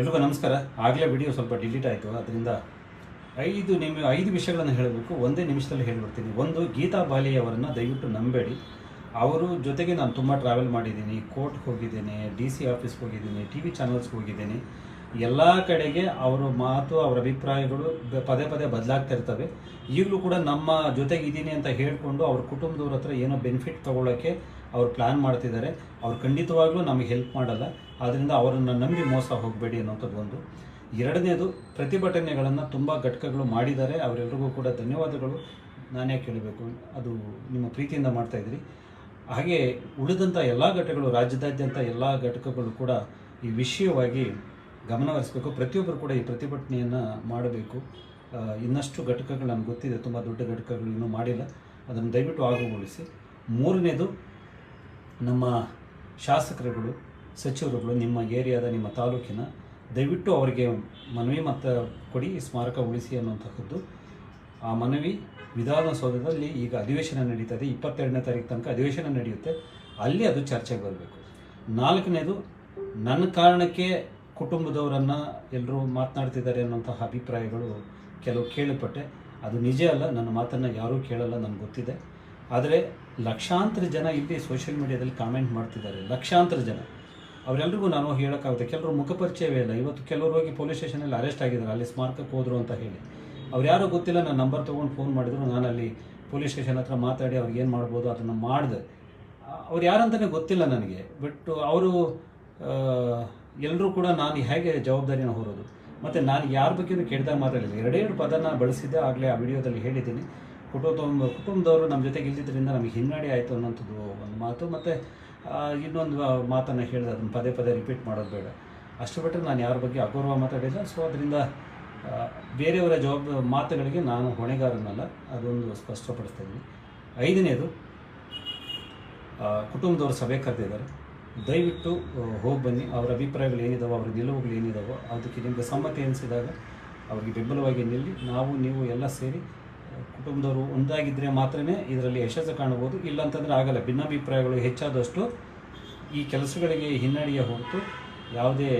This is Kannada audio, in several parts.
ಎಲ್ರಿಗೂ ನಮಸ್ಕಾರ. ಆಗಲೇ ವಿಡಿಯೋ ಸ್ವಲ್ಪ ಡಿಲೀಟ್ ಆಯಿತು. ಅದರಿಂದ ಐದು ನಿಮಿ, ಐದು ವಿಷಯಗಳನ್ನು ಹೇಳಬೇಕು. ಒಂದೇ ನಿಮಿಷದಲ್ಲಿ ಹೇಳಿಬಿಡ್ತೀನಿ. ಒಂದು, ಗೀತಾ ಬಾಲಿಯವರನ್ನು ದಯವಿಟ್ಟು ನಂಬೇಡಿ. ಅವರು ಜೊತೆಗೆ ನಾನು ತುಂಬ ಟ್ರಾವೆಲ್ ಮಾಡಿದ್ದೀನಿ. ಕೋರ್ಟ್ಗೆ ಹೋಗಿದ್ದೇನೆ ಡಿ ಸಿ ಆಫೀಸ್ಗೆ ಹೋಗಿದ್ದೀನಿ ಟಿ ವಿ ಚಾನಲ್ಸ್ಗೆ ಹೋಗಿದ್ದೀನಿ. ಎಲ್ಲ ಕಡೆಗೆ ಅವರ ಮಾತು, ಅವರ ಅಭಿಪ್ರಾಯಗಳು ಪದೇ ಪದೇ ಬದಲಾಗ್ತಾ ಇರ್ತವೆ. ಈಗಲೂ ಕೂಡ ನಮ್ಮ ಜೊತೆಗಿದ್ದೀನಿ ಅಂತ ಹೇಳಿಕೊಂಡು ಅವ್ರ ಕುಟುಂಬದವ್ರ ಹತ್ರ ಏನೋ ಬೆನಿಫಿಟ್ ತಗೊಳ್ಳೋಕ್ಕೆ ಅವ್ರು ಪ್ಲ್ಯಾನ್ ಮಾಡ್ತಿದ್ದಾರೆ. ಅವ್ರು ಖಂಡಿತವಾಗ್ಲೂ ನಮಗೆ ಹೆಲ್ಪ್ ಮಾಡಲ್ಲ. ಆದ್ದರಿಂದ ಅವರನ್ನು ನಂಬಿ ಮೋಸ ಹೋಗಬೇಡಿ ಅನ್ನೋಂಥದ್ದು ಒಂದು. ಎರಡನೇದು, ಪ್ರತಿಭಟನೆಗಳನ್ನು ತುಂಬ ಘಟಕಗಳು ಮಾಡಿದ್ದಾರೆ. ಅವರೆಲ್ಲರಿಗೂ ಕೂಡ ಧನ್ಯವಾದಗಳು. ನಾನೇ ಕೇಳಬೇಕು ಅದು ನಿಮ್ಮ ಪ್ರೀತಿಯಿಂದ ಮಾಡ್ತಾ ಇದ್ದೀರಿ. ಹಾಗೆ ಉಳಿದಂಥ ಎಲ್ಲ ಘಟಕಗಳು, ರಾಜ್ಯದಾದ್ಯಂತ ಎಲ್ಲ ಘಟಕಗಳು ಕೂಡ ಈ ವಿಷಯವಾಗಿ ಗಮನಹರಿಸಬೇಕು ಪ್ರತಿಯೊಬ್ಬರು ಕೂಡ ಈ ಪ್ರತಿಭಟನೆಯನ್ನು ಮಾಡಬೇಕು. ಇನ್ನಷ್ಟು ಘಟಕಗಳು ನಮ್ಗೆ ಗೊತ್ತಿದೆ, ತುಂಬ ದೊಡ್ಡ ಘಟಕಗಳು ಇನ್ನೂ ಮಾಡಿಲ್ಲ. ಅದನ್ನು ದಯವಿಟ್ಟು ಆಗುಗೊಳಿಸಿ. ಮೂರನೇದು, ನಮ್ಮ ಶಾಸಕರುಗಳು, ಸಚಿವರುಗಳು, ನಿಮ್ಮ ಏರಿಯಾದ, ನಿಮ್ಮ ತಾಲೂಕಿನ, ದಯವಿಟ್ಟು ಅವರಿಗೆ ಮನವಿ ಮತ್ತು ಕೊಡಿ ಸ್ಮಾರಕ ಉಳಿಸಿ ಅನ್ನುವಂತಹದ್ದು. ಆ ಮನವಿ ವಿಧಾನಸೌಧದಲ್ಲಿ ಈಗ ಅಧಿವೇಶನ ನಡೀತದೆ ಇಪ್ಪತ್ತೆರಡನೇ ತಾರೀಕು ತನಕ ಅಧಿವೇಶನ ನಡೆಯುತ್ತೆ. ಅಲ್ಲಿ ಅದು ಚರ್ಚೆಗೆ ಬರಬೇಕು. ನಾಲ್ಕನೇದು, ನನ್ನ ಕಾರಣಕ್ಕೆ ಕುಟುಂಬದವರನ್ನು ಎಲ್ಲರೂ ಮಾತನಾಡ್ತಿದ್ದಾರೆ ಅನ್ನೋಂತಹ ಅಭಿಪ್ರಾಯಗಳು ಕೆಲವು ಕೇಳಿಪಟ್ಟೆ ಅದು ನಿಜ ಅಲ್ಲ, ನನ್ನ ಮಾತನ್ನು ಯಾರೂ ಕೇಳಲ್ಲ, ನನಗೆ ಗೊತ್ತಿದೆ. ಆದರೆ ಲಕ್ಷಾಂತರ ಜನ ಇಲ್ಲಿ ಸೋಷಿಯಲ್ ಮೀಡಿಯಾದಲ್ಲಿ ಕಾಮೆಂಟ್ ಮಾಡ್ತಿದ್ದಾರೆ. ಲಕ್ಷಾಂತರ ಜನ. ಅವರೆಲ್ಲರಿಗೂ ನಾನು ಹೇಳೋಕ್ಕಾಗುತ್ತೆ ಕೆಲವರು ಮುಖಪರಿಚಯವೇ ಇಲ್ಲ. ಇವತ್ತು ಕೆಲವರು ಹೋಗಿ ಪೊಲೀಸ್ ಸ್ಟೇಷನಲ್ಲಿ ಅರೆಸ್ಟ್ ಆಗಿದ್ದಾರೆ, ಅಲ್ಲಿ ಸ್ಮಾರಕಕ್ಕೆ ಹೋದರು ಅಂತ ಹೇಳಿ. ಅವ್ರು ಯಾರೋ ಗೊತ್ತಿಲ್ಲ ನನ್ನ ನಂಬರ್ ತೊಗೊಂಡು ಫೋನ್ ಮಾಡಿದ್ರು ನಾನು ಅಲ್ಲಿ ಪೊಲೀಸ್ ಸ್ಟೇಷನ್ ಹತ್ರ ಮಾತಾಡಿ ಅವ್ರಿಗೆ ಏನು ಮಾಡ್ಬೋದು ಅದನ್ನು ಮಾಡಿದೆ. ಅವ್ರು ಯಾರಂತಲೇ ಗೊತ್ತಿಲ್ಲ ನನಗೆ. ಬಟ್ ಅವರು ಎಲ್ಲರೂ ಕೂಡ ನಾನು ಹೇಗೆ ಜವಾಬ್ದಾರಿನ ಹೊರೋದು? ಮತ್ತು ನಾನು ಯಾರ ಬಗ್ಗೆಯೂ ಕೆಟ್ಟದಾಗ ಮಾತಾಡಲಿಲ್ಲ. ಎರಡೆರಡು ಪದನ ಬಳಸಿದ್ದೆ ಆಗಲೇ ಆ ವಿಡಿಯೋದಲ್ಲಿ ಹೇಳಿದ್ದೀನಿ. ಕುಟುಂಬ, ಕುಟುಂಬದವರು ನಮ್ಮ ಜೊತೆಗೆ ಇಲ್ಲದಿದ್ದರಿಂದ ನಮಗೆ ಹಿನ್ನಡೆ ಆಯಿತು ಅನ್ನೋಂಥದ್ದು ಒಂದು ಮಾತು. ಮತ್ತು ಇನ್ನೊಂದು ಮಾತನ್ನು ಹೇಳಿದೆ, ಅದನ್ನು ಪದೇ ಪದೇ ರಿಪೀಟ್ ಮಾಡೋದು ಬೇಡ. ಅಷ್ಟು ಬಿಟ್ಟರೆ ನಾನು ಯಾರ ಬಗ್ಗೆ ಅಗೌರವ ಮಾತಾಡಿಲ್ಲ ಸೊ ಅದರಿಂದ ಬೇರೆಯವರ ಜವಾಬ್, ಮಾತುಗಳಿಗೆ ನಾನು ಹೊಣೆಗಾರನಲ್ಲ. ಅದೊಂದು ಸ್ಪಷ್ಟಪಡಿಸ್ತಾ ಇದ್ದೀನಿ. ಐದನೇದು ಕುಟುಂಬದವರು ಸಭೆ ಕರೆದಿದ್ದಾರೆ. ದಯವಿಟ್ಟು ಹೋಗಿ ಬನ್ನಿ. ಅವರ ಅಭಿಪ್ರಾಯಗಳು ಏನಿದಾವೆ, ಅವರ ನಿಲುವುಗಳು ಏನಿದಾವೋ, ಅದಕ್ಕೆ ನಿಮಗೆ ಸಮ್ಮತಿ ಅನಿಸಿದಾಗ ಅವರಿಗೆ ಬೆಂಬಲವಾಗಿ ನಿಲ್ಲಿ. ನಾವು, ನೀವು ಎಲ್ಲ ಸೇರಿ ಕುಟುಂಬದವರು ಒಂದಾಗಿದ್ದರೆ ಮಾತ್ರ ಇದರಲ್ಲಿ ಯಶಸ್ಸು ಕಾಣಬಹುದು. ಇಲ್ಲಾಂತಂದರೆ ಆಗಲ್ಲ. ಭಿನ್ನಾಭಿಪ್ರಾಯಗಳು ಹೆಚ್ಚಾದಷ್ಟು ಈ ಕೆಲಸಗಳಿಗೆ ಹಿನ್ನಡೆಯ ಹೊರತು ಯಾವುದೇ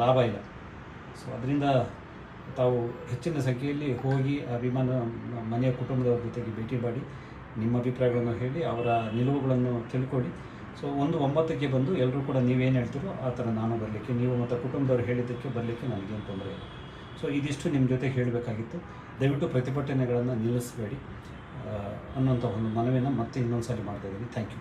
ಲಾಭ ಇಲ್ಲ. ಸೊ ಅದರಿಂದ ತಾವು ಹೆಚ್ಚಿನ ಸಂಖ್ಯೆಯಲ್ಲಿ ಹೋಗಿ ಅಭಿಮಾನ ಮನೆಯ ಕುಟುಂಬದವ್ರ ಜೊತೆಗೆ ಭೇಟಿ ಮಾಡಿ ನಿಮ್ಮ ಅಭಿಪ್ರಾಯಗಳನ್ನು ಹೇಳಿ, ಅವರ ನಿಲುವುಗಳನ್ನು ತಿಳ್ಕೊಳ್ಳಿ. ಸೊ ಒಂದು ಒಂಬತ್ತಕ್ಕೆ ಬಂದು ಎಲ್ಲರೂ ಕೂಡ ನೀವೇನು ಹೇಳ್ತೀರೋ ಆ ಥರ ನಾನು ಬರಲಿಕ್ಕೆ, ನೀವು ಮತ್ತು ಕುಟುಂಬದವ್ರು ಹೇಳಿದ್ದಕ್ಕೆ ಬರಲಿಕ್ಕೆ ನನಗೇನು ತೊಂದರೆ ಇಲ್ಲ. ಸೊ ಇದಿಷ್ಟು ನಿಮ್ಮ ಜೊತೆ ಹೇಳಬೇಕಾಗಿತ್ತು. ದಯವಿಟ್ಟು ಪ್ರತಿಭಟನೆಗಳನ್ನು ನಿಲ್ಲಿಸಬೇಡಿ. ಅನ್ನೋಂಥ ಒಂದು ಮನವಿಯನ್ನು ಮತ್ತೆ ಇನ್ನೊಂದು ಸಾರಿ ಮಾಡ್ತಾ ಇದ್ದೀನಿ. Thank you